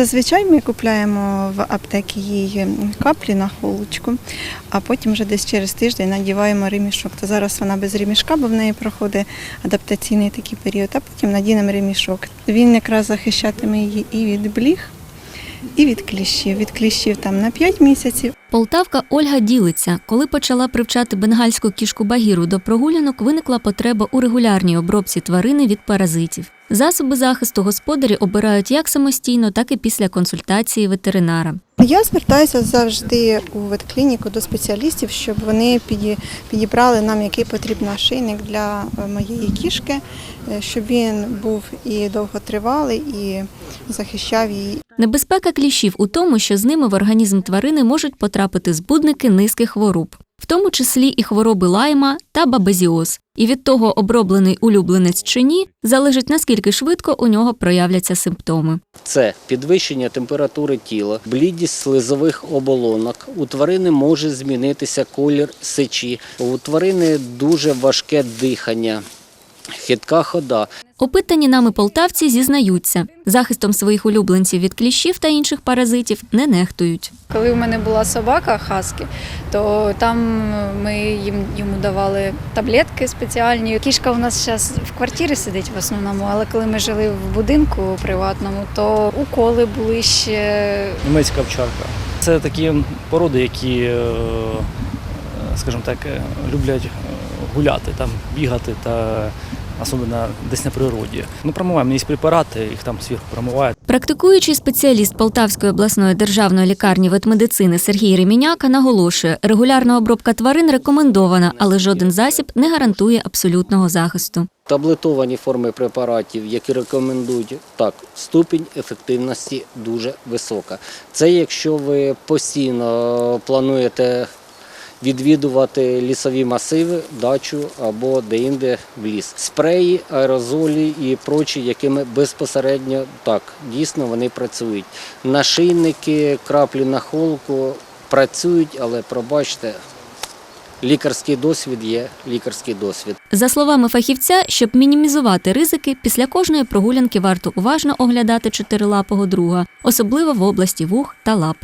Зазвичай ми купляємо в аптекі її каплі на холочку, а потім вже десь через тиждень надіваємо ремішок. То зараз вона без ремішка, бо в неї проходить адаптаційний такий період, а потім надінемо ремішок. Він якраз захищатиме її і від бліг, і від кліщів. Від кліщів там на 5 місяців, Полтавка Ольга ділиться. Коли почала привчати бенгальську кішку Багіру до прогулянок, виникла потреба у регулярній обробці тварини від паразитів. Засоби захисту господарі обирають як самостійно, так і після консультації ветеринара. Я звертаюся завжди у ветклініку до спеціалістів, щоб вони підібрали нам який потрібен шийник для е, моєї кішки, е, щоб він був і довготривалий, і захищав її. Небезпека кліщів у тому, що з ними в організм тварини можуть потрапити збудники низьких хвороб, в тому числі і хвороби лайма та бабезіоз. І від того, оброблений улюбленець чи ні, залежить наскільки швидко у нього проявляться симптоми. Це підвищення температури тіла, блідість слизових оболонок. У тварини може змінитися колір сечі. У тварини дуже важке дихання, хитка хода. Опитані нами полтавці зізнаються, захистом своїх улюбленців від кліщів та інших паразитів не нехтують. Коли в мене була собака хаски, то там ми їм йому давали таблетки спеціальні. Кішка у нас зараз в квартирі сидить в основному, але коли ми жили в будинку приватному, то уколи були ще німецька овчарка. Це такі породи, які, е, скажімо так, е, люблять е, гуляти, там, бігати та особливо десь на природі. Ми промиваємо, є препарати, їх там зверху промивають. Практикуючий спеціаліст Полтавської обласної державної лікарні ветмедицини Сергій Реміняка наголошує, регулярна обробка тварин рекомендована, але жоден засіб не гарантує абсолютного захисту. Таблетовані форми препаратів, які рекомендують так, ступінь ефективності дуже висока. Це якщо ви постійно плануєте відвідувати лісові масиви, дачу або деінде в ліс. Спреї, аерозолі і прочі, якими безпосередньо так дійсно вони працюють. Нашийники, краплі на холку працюють, але пробачте, лікарський досвід є лікарський досвід. За словами фахівця, щоб мінімізувати ризики, після кожної прогулянки варто уважно оглядати чотирилапого друга, особливо в області вух та лап.